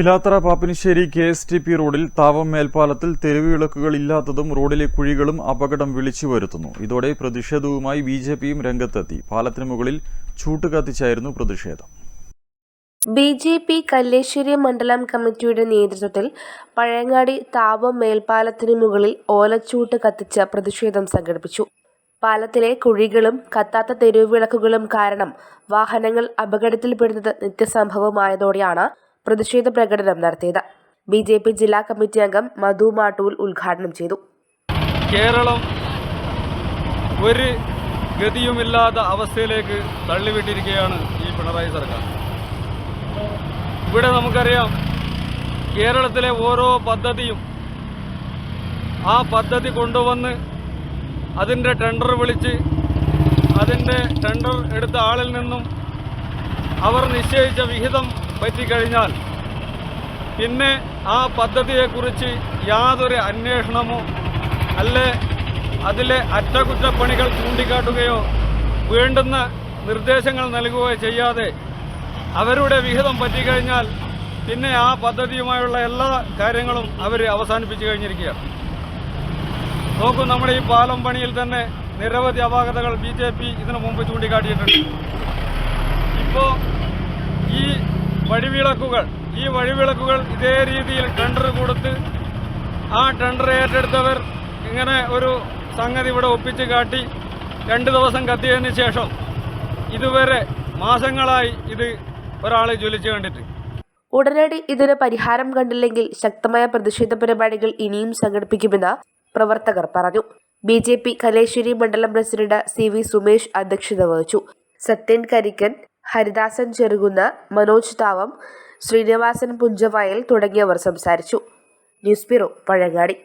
Pilathara Pappinisseri K S T P റോഡിൽ താവം മേൽപ്പാലത്തിൽ തെരുവ് വിളക്കുകൾ ഇല്ലാത്തതും റോഡിലെ കുഴികളും അപകടം വിളിച്ചു വരുത്തുന്നു. ഇതോടെ പ്രതിഷേധവുമായി ബി ജെ പിയും രംഗത്തെത്തി. പാലത്തിന് മുകളിൽ ചൂട്ട് കത്തിച്ചായിരുന്നു പ്രതിഷേധം. ബി ജെ പി കല്ലേശ്വരി മണ്ഡലം കമ്മിറ്റിയുടെ നേതൃത്വത്തിൽ പഴയങ്ങാടി താവം മേൽപ്പാലത്തിനു മുകളിൽ ഓലച്ചൂട്ട് കത്തിച്ച് പ്രതിഷേധം സംഘടിപ്പിച്ചു. പാലത്തിലെ കുഴികളും കത്താത്ത തെരുവ് വിളക്കുകളും കാരണം വാഹനങ്ങൾ അപകടത്തിൽപ്പെടുന്നത് നിത്യസംഭവമായതോടെയാണ് പ്രതിഷേധ പ്രകടനം നടത്തിയത്. ബി ജെ പി ജില്ലാ കമ്മിറ്റി അംഗം മധു മാട്ടൂൽ ഉദ്ഘാടനം ചെയ്തു. കേരളം ഒരു ഗതിയുമില്ലാത്ത അവസ്ഥയിലേക്ക് തള്ളിവിട്ടിരിക്കുകയാണ് ഈ പിണറായി സർക്കാർ. ഇവിടെ നമുക്കറിയാം കേരളത്തിലെ ഓരോ പദ്ധതിയും ആ പദ്ധതി കൊണ്ടുവന്ന് അതിന്റെ ടെൻഡർ വിളിച്ച് അതിന്റെ ടെൻഡർ എടുത്ത ആളിൽ നിന്നും അവർ നിശ്ചയിച്ച വിഹിതം പറ്റിക്കഴിഞ്ഞാൽ പിന്നെ ആ പദ്ധതിയെക്കുറിച്ച് യാതൊരു അന്വേഷണമോ അല്ലെ? അതിലെ അറ്റകുറ്റപ്പണികൾ ചൂണ്ടിക്കാട്ടുകയോ വേണ്ടുന്ന നിർദ്ദേശങ്ങൾ നൽകുകയോ ചെയ്യാതെ അവരുടെ വിഹിതം പറ്റിക്കഴിഞ്ഞാൽ പിന്നെ ആ പദ്ധതിയുമായുള്ള എല്ലാ കാര്യങ്ങളും അവർ അവസാനിപ്പിച്ചു കഴിഞ്ഞിരിക്കുകയാണ്. നോക്കൂ നമ്മുടെ ഈ പാലം പണിയിൽ തന്നെ നിരവധി അപാകതകൾ ബി ജെ പി ഇതിനു മുമ്പ് ചൂണ്ടിക്കാട്ടിയിട്ടുണ്ട് ഇപ്പോൾ ഈ വഴിവിളക്കുകൾ. ഈ വഴിവിളക്കുകൾ ഇതേ രീതിയിൽ ടെൻഡർ കൊടുത്ത് ആ ടെൻഡർ ഏറ്റെടുത്തവർ ഇങ്ങനെ ഒരു സംഗതി ഇവിടെ ഒപ്പിച്ച് കാട്ടി രണ്ട് ദിവസം കത്തിയതിന് ശേഷം ഇതുവരെ മാസങ്ങളായി ഇത് ഒരാൾ ജ്വലിച്ചു കണ്ടിട്ട്. ഉടനടി ഇതിന് പരിഹാരം കണ്ടില്ലെങ്കിൽ ശക്തമായ പ്രതിഷേധ പരിപാടികൾ ഇനിയും സംഘടിപ്പിക്കുമെന്ന് പ്രവർത്തകർ പറഞ്ഞു. ബി ജെ പി കലേശ്വരി മണ്ഡലം പ്രസിഡന്റ് സി വി സുമേഷ് അധ്യക്ഷത വഹിച്ചു. സത്യൻ കരിക്കൻ ഹരിദാസൻ ചെറുകുന്ന് മനോജ് താവം ശ്രീനിവാസൻ പുഞ്ചവയൽ തുടങ്ങിയവർ സംസാരിച്ചു. News bureau Pazhayangadi.